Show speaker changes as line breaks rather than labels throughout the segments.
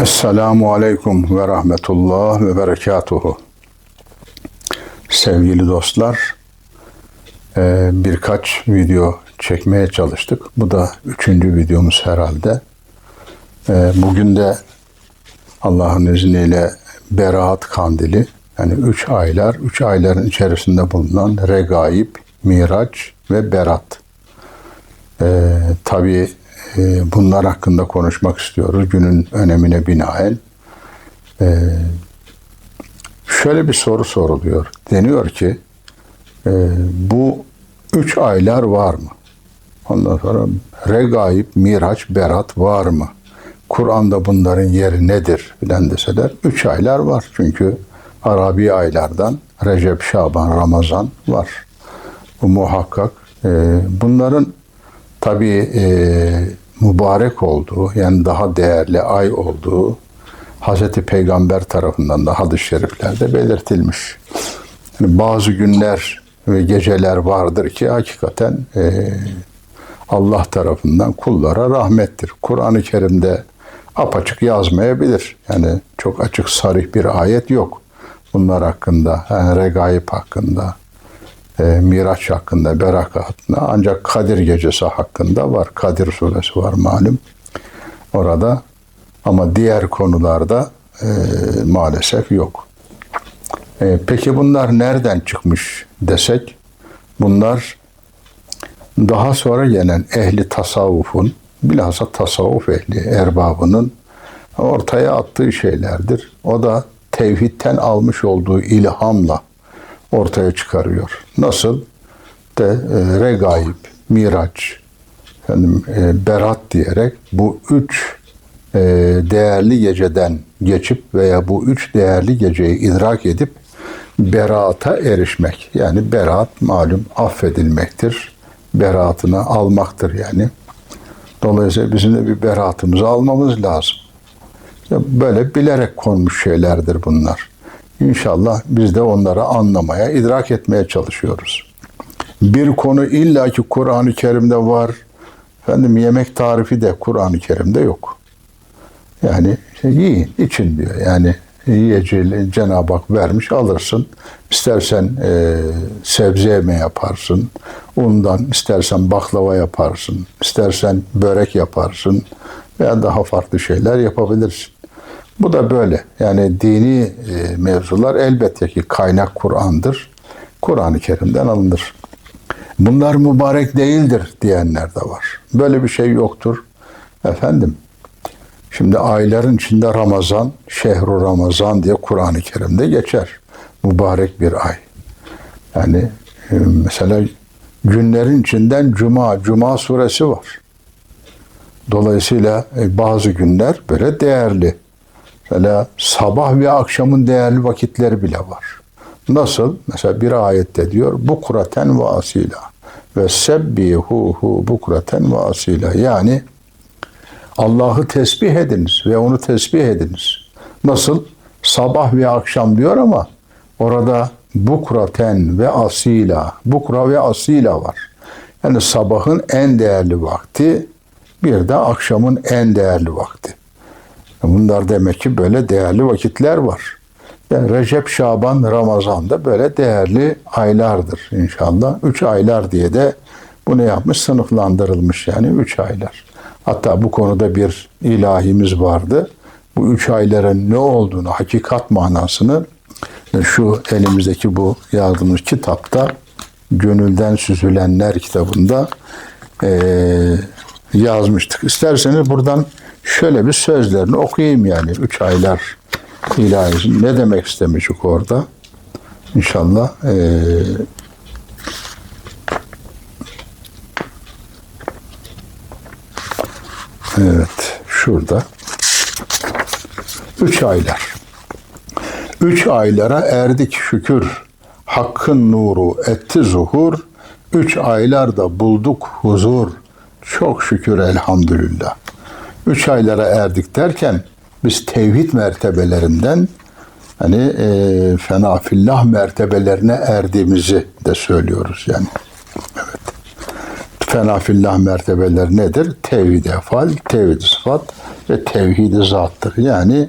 Esselamu Aleyküm ve Rahmetullah ve Berekatuhu. Sevgili dostlar, e, birkaç video çekmeye çalıştık. Bu da üçüncü videomuz herhalde. E, Bugün de Allah'ın izniyle Beraat Kandili, yani üç aylar, üç ayların içerisinde bulunan Regaib, Miraç ve Berat. Ee, tabii e, bunlar hakkında konuşmak istiyoruz günün önemine binaen. Ee, şöyle bir soru soruluyor. Deniyor ki e, bu üç aylar var mı? Ondan sonra Regaib, Miraç, Berat var mı? Kur'an'da bunların yeri nedir filan deseler üç aylar var. Çünkü Arabi aylardan Recep, Şaban, Ramazan var. Bu muhakkak. Ee, bunların tabii e, mübarek olduğu yani daha değerli ay olduğu Hazreti Peygamber tarafından da hadis-i şeriflerde belirtilmiş. Yani bazı günler ve geceler vardır ki hakikaten e, Allah tarafından kullara rahmettir. Kur'an-ı Kerim'de apaçık yazmayabilir. Yani çok açık sarih bir ayet yok. Bunlar hakkında, yani regaib hakkında, e, Miraç hakkında, Berak hakkında ancak Kadir gecesi hakkında var. Kadir suresi var malum orada. Ama diğer konularda e, maalesef yok. E, peki bunlar nereden çıkmış desek? Bunlar daha sonra gelen ehli tasavvufun, bilhassa tasavvuf ehli erbabının ortaya attığı şeylerdir. O da tevhidten almış olduğu ilhamla ortaya çıkarıyor. Nasıl? De e, regaib, miraç, efendim, e, berat diyerek bu üç e, değerli geceden geçip veya bu üç değerli geceyi idrak edip beraata erişmek. Yani beraat malum affedilmektir. Beraatını almaktır yani. Dolayısıyla bizim de bir beraatımızı almamız lazım. Böyle bilerek konmuş şeylerdir bunlar. İnşallah biz de onları anlamaya, idrak etmeye çalışıyoruz. Bir konu illaki Kur'an-ı Kerim'de var. Efendim yemek tarifi de Kur'an-ı Kerim'de yok. Yani işte yiyin, için diyor. Yani yiyeceği Cenab-ı Hak vermiş alırsın. İstersen e, sebze yeme yaparsın. Undan istersen baklava yaparsın. istersen börek yaparsın. Veya daha farklı şeyler yapabilirsin. Bu da böyle. Yani dini e, mevzular elbette ki kaynak Kur'an'dır. Kur'an-ı Kerim'den alınır. Bunlar mübarek değildir diyenler de var. Böyle bir şey yoktur. Efendim, şimdi ayların içinde Ramazan, şehru Ramazan diye Kur'an-ı Kerim'de geçer. Mübarek bir ay. Yani e, mesela günlerin içinden Cuma, Cuma suresi var. Dolayısıyla e, bazı günler böyle değerli. Mesela sabah ve akşamın değerli vakitleri bile var. Nasıl? Mesela bir ayette diyor bu kuraten ve asila ve sebbihuhu bu kuraten ve asila. Yani Allah'ı tesbih ediniz ve onu tesbih ediniz. Nasıl? Sabah ve akşam diyor ama orada bukraten ve asila, bukra ve asila var. Yani sabahın en değerli vakti, bir de akşamın en değerli vakti. Bunlar demek ki böyle değerli vakitler var. Yani Recep, Şaban, Ramazan da böyle değerli aylardır inşallah. Üç aylar diye de bunu yapmış, sınıflandırılmış yani üç aylar. Hatta bu konuda bir ilahimiz vardı. Bu üç ayların ne olduğunu, hakikat manasını şu elimizdeki bu yazdığımız kitapta Gönülden Süzülenler kitabında eee yazmıştık. İsterseniz buradan şöyle bir sözlerini okuyayım yani. Üç aylar ilahisi ne demek istemişik orada. İnşallah ee, evet şurada üç aylar üç aylara erdik şükür hakkın nuru etti zuhur üç aylarda bulduk huzur çok şükür elhamdülillah. Üç aylara erdik derken biz tevhid mertebelerinden hani e, fenafillah mertebelerine erdiğimizi de söylüyoruz yani. Evet. Fenafillah mertebeleri nedir? Tevhid efal, tevhid sıfat ve tevhid-i zattır. Yani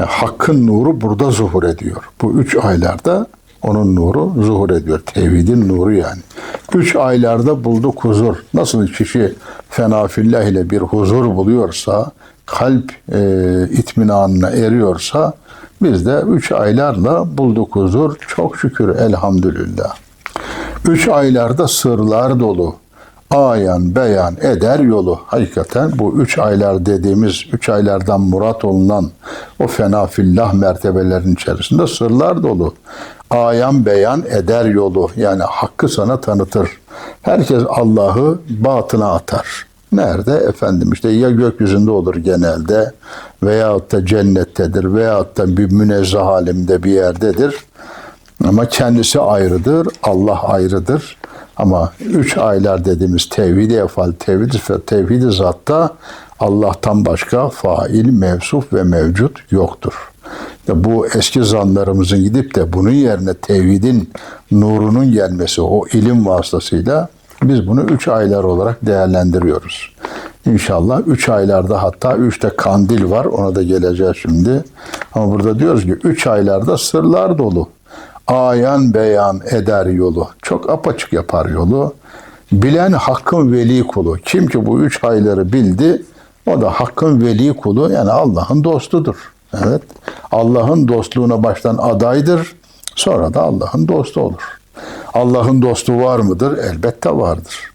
e, hakkın nuru burada zuhur ediyor. Bu üç aylarda onun nuru zuhur ediyor. Tevhidin nuru yani. Üç aylarda bulduk huzur. Nasıl kişi fenafillah ile bir huzur buluyorsa, kalp e, itminanına eriyorsa, biz de üç aylarla bulduk huzur. Çok şükür elhamdülillah. Üç aylarda sırlar dolu. Ayan beyan eder yolu. Hakikaten bu üç aylar dediğimiz, üç aylardan murat olunan o fena fillah mertebelerin içerisinde sırlar dolu. Ayan beyan eder yolu. Yani hakkı sana tanıtır. Herkes Allah'ı batına atar. Nerede? Efendim işte ya gökyüzünde olur genelde veyahut da cennettedir veyahut da bir münezzeh halimde bir yerdedir. Ama kendisi ayrıdır, Allah ayrıdır. Ama üç aylar dediğimiz tevhid-i efal, tevhid-i tevhid-i zatta Allah'tan başka fail, mevsuf ve mevcut yoktur. İşte bu eski zanlarımızın gidip de bunun yerine tevhidin nurunun gelmesi o ilim vasıtasıyla biz bunu üç aylar olarak değerlendiriyoruz. İnşallah üç aylarda hatta üçte kandil var ona da geleceğiz şimdi. Ama burada diyoruz ki üç aylarda sırlar dolu ayan beyan eder yolu. Çok apaçık yapar yolu. Bilen hakkın veli kulu. Kim ki bu üç ayları bildi, o da hakkın veli kulu yani Allah'ın dostudur. Evet. Allah'ın dostluğuna baştan adaydır. Sonra da Allah'ın dostu olur. Allah'ın dostu var mıdır? Elbette vardır.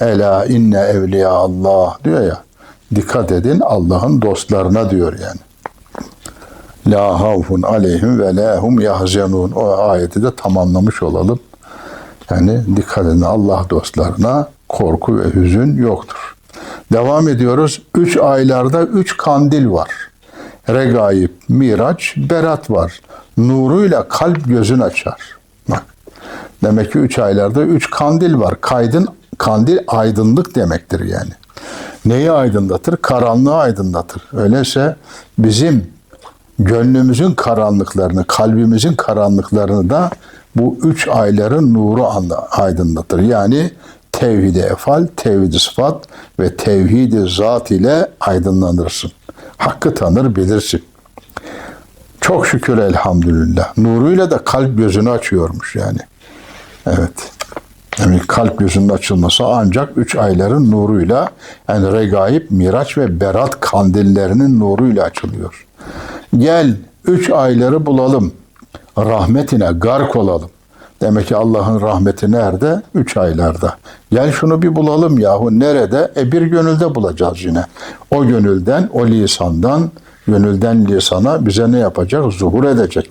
Ela inne evliya Allah diyor ya. Dikkat edin Allah'ın dostlarına diyor yani. La havfun aleyhim ve la hum yahzenun. O ayeti de tamamlamış olalım. Yani dikkat edin Allah dostlarına korku ve hüzün yoktur. Devam ediyoruz. Üç aylarda üç kandil var. Regaib, Miraç, Berat var. Nuruyla kalp gözün açar. Bak. Demek ki üç aylarda üç kandil var. Kaydın kandil aydınlık demektir yani. Neyi aydınlatır? Karanlığı aydınlatır. Öyleyse bizim gönlümüzün karanlıklarını, kalbimizin karanlıklarını da bu üç ayların nuru aydınlatır. Yani tevhid-i efal, tevhid-i sıfat ve tevhid-i zat ile aydınlanırsın. Hakkı tanır bilirsin. Çok şükür elhamdülillah. Nuruyla da kalp gözünü açıyormuş yani. Evet. Yani kalp gözünün açılması ancak üç ayların nuruyla yani regaib, miraç ve berat kandillerinin nuruyla açılıyor. Gel üç ayları bulalım. Rahmetine gark olalım. Demek ki Allah'ın rahmeti nerede? Üç aylarda. Gel şunu bir bulalım yahu. Nerede? E bir gönülde bulacağız yine. O gönülden, o lisandan, gönülden lisana bize ne yapacak? Zuhur edecek.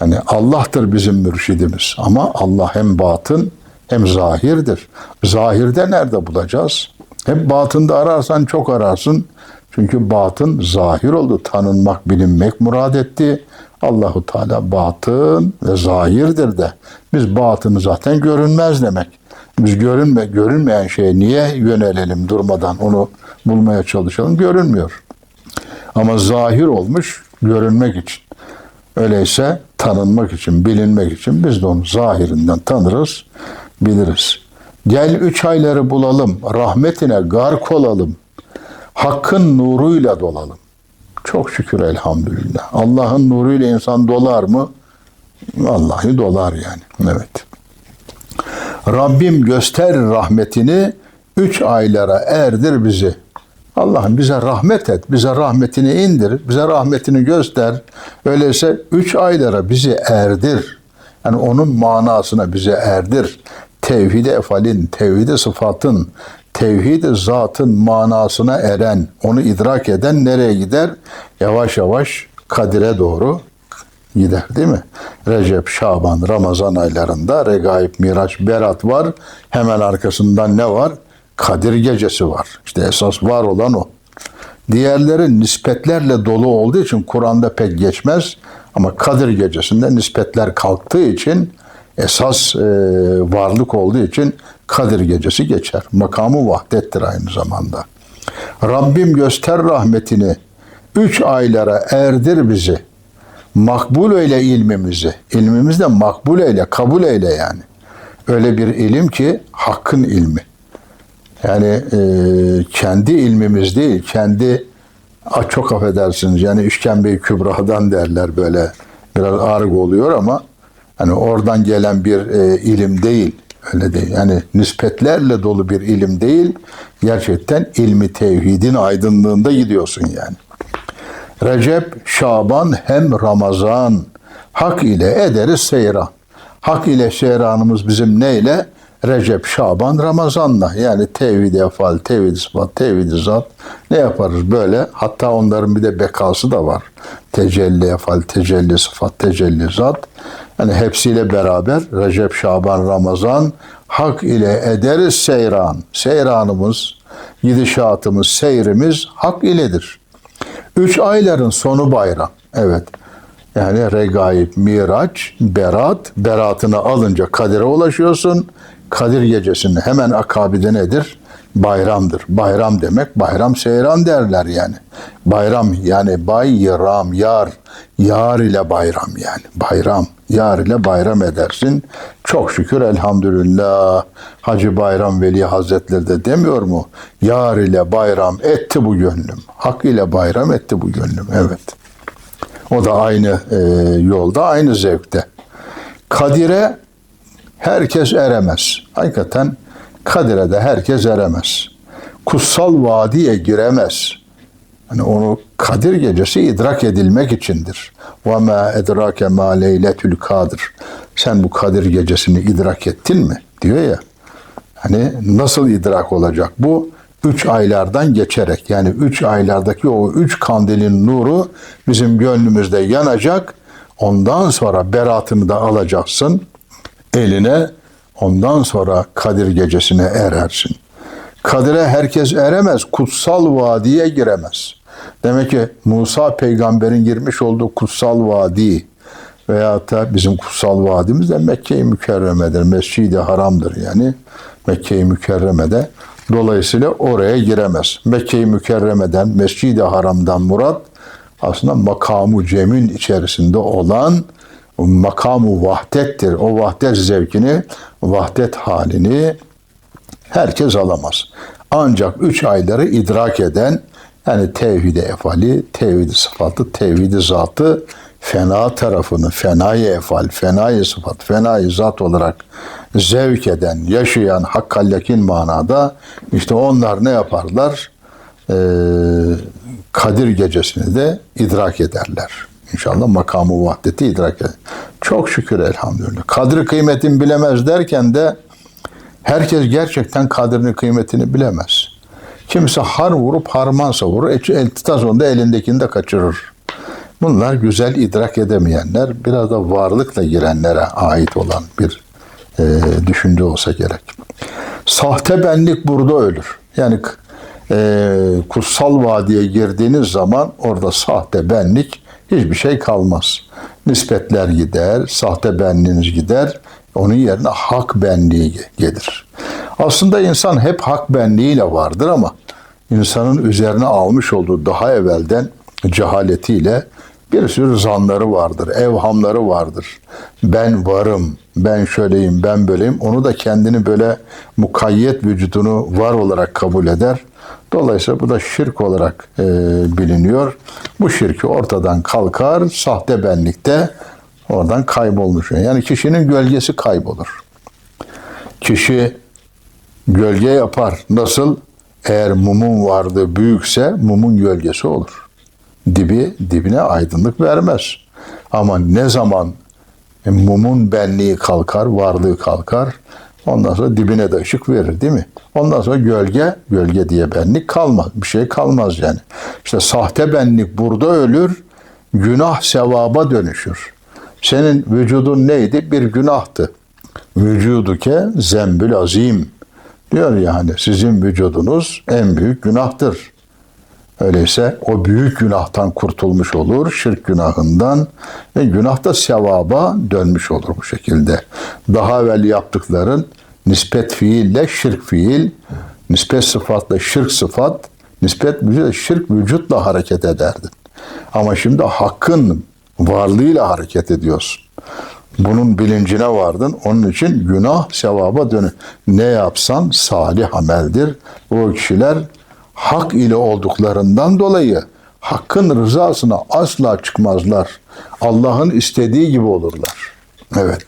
Yani Allah'tır bizim mürşidimiz. Ama Allah hem batın hem zahirdir. Zahirde nerede bulacağız? Hep batında ararsan çok ararsın. Çünkü batın zahir oldu. Tanınmak, bilinmek murad etti. Allahu Teala batın ve zahirdir de. Biz batını zaten görünmez demek. Biz görünme, görünmeyen şeye niye yönelelim durmadan onu bulmaya çalışalım? Görünmüyor. Ama zahir olmuş görünmek için. Öyleyse tanınmak için, bilinmek için biz de onu zahirinden tanırız, biliriz. Gel üç ayları bulalım, rahmetine gark olalım, hakkın nuruyla dolalım. Çok şükür elhamdülillah. Allah'ın nuruyla insan dolar mı? Vallahi dolar yani. Evet. Rabbim göster rahmetini, üç aylara erdir bizi. Allah'ım bize rahmet et, bize rahmetini indir, bize rahmetini göster. Öyleyse üç aylara bizi erdir. Yani onun manasına bize erdir. Tevhid-i efalin, tevhid-i sıfatın, tevhid-i zatın manasına eren, onu idrak eden nereye gider? Yavaş yavaş Kadir'e doğru gider değil mi? Recep, Şaban, Ramazan aylarında Regaib, Miraç, Berat var. Hemen arkasından ne var? Kadir gecesi var. İşte esas var olan o. Diğerleri nispetlerle dolu olduğu için Kur'an'da pek geçmez. Ama Kadir gecesinde nispetler kalktığı için esas e, varlık olduğu için Kadir gecesi geçer. Makamı vahdettir aynı zamanda. Rabbim göster rahmetini. Üç aylara erdir bizi. Makbul eyle ilmimizi. İlmimizi de makbul eyle, kabul eyle yani. Öyle bir ilim ki hakkın ilmi. Yani e, kendi ilmimiz değil, kendi a- çok affedersiniz yani işkembe-i kübradan derler böyle biraz arg oluyor ama hani oradan gelen bir e, ilim değil. Öyle değil. Yani nispetlerle dolu bir ilim değil. Gerçekten ilmi tevhidin aydınlığında gidiyorsun yani. Recep, Şaban hem Ramazan. Hak ile ederiz seyran. Hak ile seyranımız bizim neyle? Recep, Şaban, Ramazan'la. Yani tevhid efal, tevhid sıfat, tevhid zat. Ne yaparız böyle? Hatta onların bir de bekası da var. Tecelli efal, tecelli sıfat, tecelli zat. Yani hepsiyle beraber Recep, Şaban, Ramazan hak ile ederiz seyran. Seyranımız, gidişatımız, seyrimiz hak iledir. Üç ayların sonu bayram. Evet. Yani regaib, miraç, berat. Beratını alınca kadire ulaşıyorsun. Kadir gecesinin hemen akabide nedir? Bayramdır. Bayram demek bayram seyran derler yani. Bayram yani bayram, yar. Yar ile bayram yani. Bayram. Yar ile bayram edersin. Çok şükür elhamdülillah. Hacı Bayram Veli Hazretleri de demiyor mu? Yar ile bayram etti bu gönlüm. Hak ile bayram etti bu gönlüm. Evet. O da aynı e, yolda, aynı zevkte. Kadire herkes eremez. Hakikaten Kadire de herkes eremez. Kutsal vadiye giremez. Hani onu Kadir gecesi idrak edilmek içindir. Ve ma edrake ma leyletül kadir. Sen bu Kadir gecesini idrak ettin mi? diyor ya. Hani nasıl idrak olacak bu? Üç aylardan geçerek yani üç aylardaki o üç kandilin nuru bizim gönlümüzde yanacak. Ondan sonra beratını da alacaksın eline. Ondan sonra Kadir gecesine erersin. Kadir'e herkes eremez. Kutsal vadiye giremez. Demek ki Musa peygamberin girmiş olduğu kutsal vadi veyahut da bizim kutsal vadimiz de Mekke-i Mükerreme'dir. Mescid-i Haram'dır yani. Mekke-i Mükerreme'de. Dolayısıyla oraya giremez. Mekke-i Mükerreme'den, Mescid-i Haram'dan murat aslında makamu cemin içerisinde olan makamu vahdettir. O vahdet zevkini, vahdet halini herkes alamaz. Ancak üç ayları idrak eden yani tevhid-i efali, tevhid-i sıfatı, tevhid-i zatı fena tarafını, fenayı efal, fenayı sıfat, fenayı zat olarak zevk eden, yaşayan hakkal yakin manada işte onlar ne yaparlar? Ee, Kadir gecesini de idrak ederler. İnşallah makamı vahdeti idrak eder. Çok şükür elhamdülillah. Kadri kıymetini bilemez derken de herkes gerçekten kadrini kıymetini bilemez. Kimse har vurup harman savurur. Eltitas onda elindekini de kaçırır. Bunlar güzel idrak edemeyenler, biraz da varlıkla girenlere ait olan bir e, düşünce olsa gerek. Sahte benlik burada ölür. Yani e, kutsal vadiye girdiğiniz zaman orada sahte benlik hiçbir şey kalmaz. Nispetler gider, sahte benliğiniz gider. Onun yerine hak benliği gelir. Aslında insan hep hak benliğiyle vardır ama insanın üzerine almış olduğu daha evvelden cehaletiyle bir sürü zanları vardır, evhamları vardır. Ben varım, ben şöyleyim, ben böyleyim. Onu da kendini böyle mukayyet vücudunu var olarak kabul eder. Dolayısıyla bu da şirk olarak e, biliniyor. Bu şirki ortadan kalkar, sahte benlikte oradan kaybolmuş. Yani kişinin gölgesi kaybolur. Kişi gölge yapar. Nasıl? Eğer mumun vardı büyükse mumun gölgesi olur. Dibi dibine aydınlık vermez. Ama ne zaman mumun benliği kalkar, varlığı kalkar, ondan sonra dibine de ışık verir değil mi? Ondan sonra gölge, gölge diye benlik kalmaz. Bir şey kalmaz yani. İşte sahte benlik burada ölür, günah sevaba dönüşür. Senin vücudun neydi? Bir günahtı. Vücuduke zembül azim. Diyor yani sizin vücudunuz en büyük günahtır. Öyleyse o büyük günahtan kurtulmuş olur, şirk günahından ve günah da sevaba dönmüş olur bu şekilde. Daha evvel yaptıkların nispet fiille şirk fiil, nispet sıfatla şirk sıfat, nispet vücut, şirk vücutla hareket ederdin. Ama şimdi hakkın varlığıyla hareket ediyorsun. Bunun bilincine vardın. Onun için günah sevaba dönü. Ne yapsan salih ameldir. O kişiler hak ile olduklarından dolayı hakkın rızasına asla çıkmazlar. Allah'ın istediği gibi olurlar. Evet.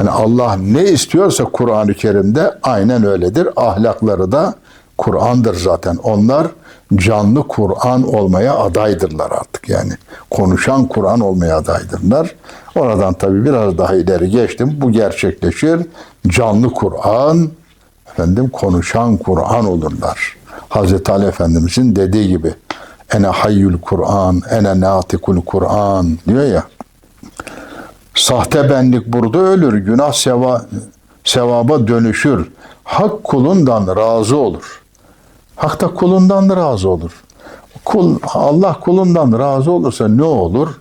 Yani Allah ne istiyorsa Kur'an-ı Kerim'de aynen öyledir. Ahlakları da Kur'an'dır zaten. Onlar canlı Kur'an olmaya adaydırlar artık yani. Konuşan Kur'an olmaya adaydırlar. Oradan tabii biraz daha ileri geçtim. Bu gerçekleşir. Canlı Kur'an, efendim konuşan Kur'an olurlar. Hazreti Ali Efendimizin dediği gibi ene hayyul Kur'an, ene natikul Kur'an diyor ya. Sahte benlik burada ölür, günah seva, sevaba dönüşür. Hak kulundan razı olur. Hak da kulundan razı olur. Kul, Allah kulundan razı olursa ne olur?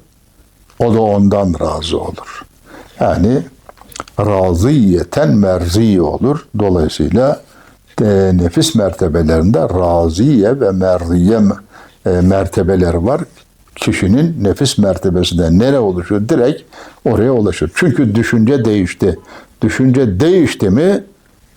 O da ondan razı olur. Yani razıyeten merzi olur. Dolayısıyla e, nefis mertebelerinde raziye ve merziye e, mertebeleri var. Kişinin nefis mertebesinde nere oluşur? Direkt oraya ulaşır. Çünkü düşünce değişti. Düşünce değişti mi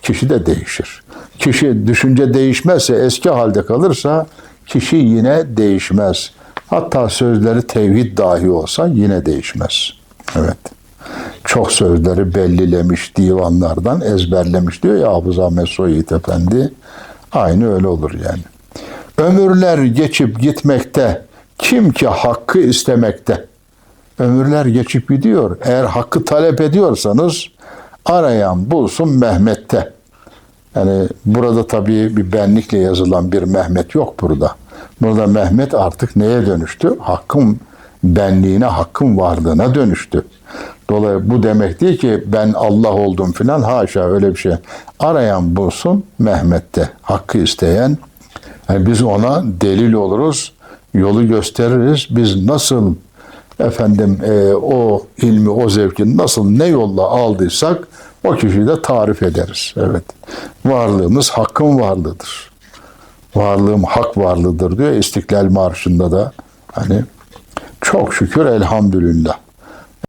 kişi de değişir. Kişi düşünce değişmezse eski halde kalırsa kişi yine değişmez. Hatta sözleri tevhid dahi olsa yine değişmez. Evet. Çok sözleri bellilemiş divanlardan ezberlemiş diyor ya Hafız Ahmet Soyit Efendi. Aynı öyle olur yani. Ömürler geçip gitmekte, kim ki hakkı istemekte. Ömürler geçip gidiyor. Eğer hakkı talep ediyorsanız arayan bulsun Mehmet'te. Yani burada tabii bir benlikle yazılan bir Mehmet yok burada. Burada Mehmet artık neye dönüştü? Hakkın benliğine, hakkın varlığına dönüştü. Dolayısıyla bu demek değil ki ben Allah oldum filan haşa öyle bir şey. Arayan bulsun Mehmet'te. Hakkı isteyen yani biz ona delil oluruz, yolu gösteririz. Biz nasıl efendim e, o ilmi, o zevki nasıl ne yolla aldıysak o kişiyi de tarif ederiz. Evet. Varlığımız hakkın varlığıdır. Varlığım hak varlığıdır diyor İstiklal Marşı'nda da. Hani çok şükür elhamdülillah.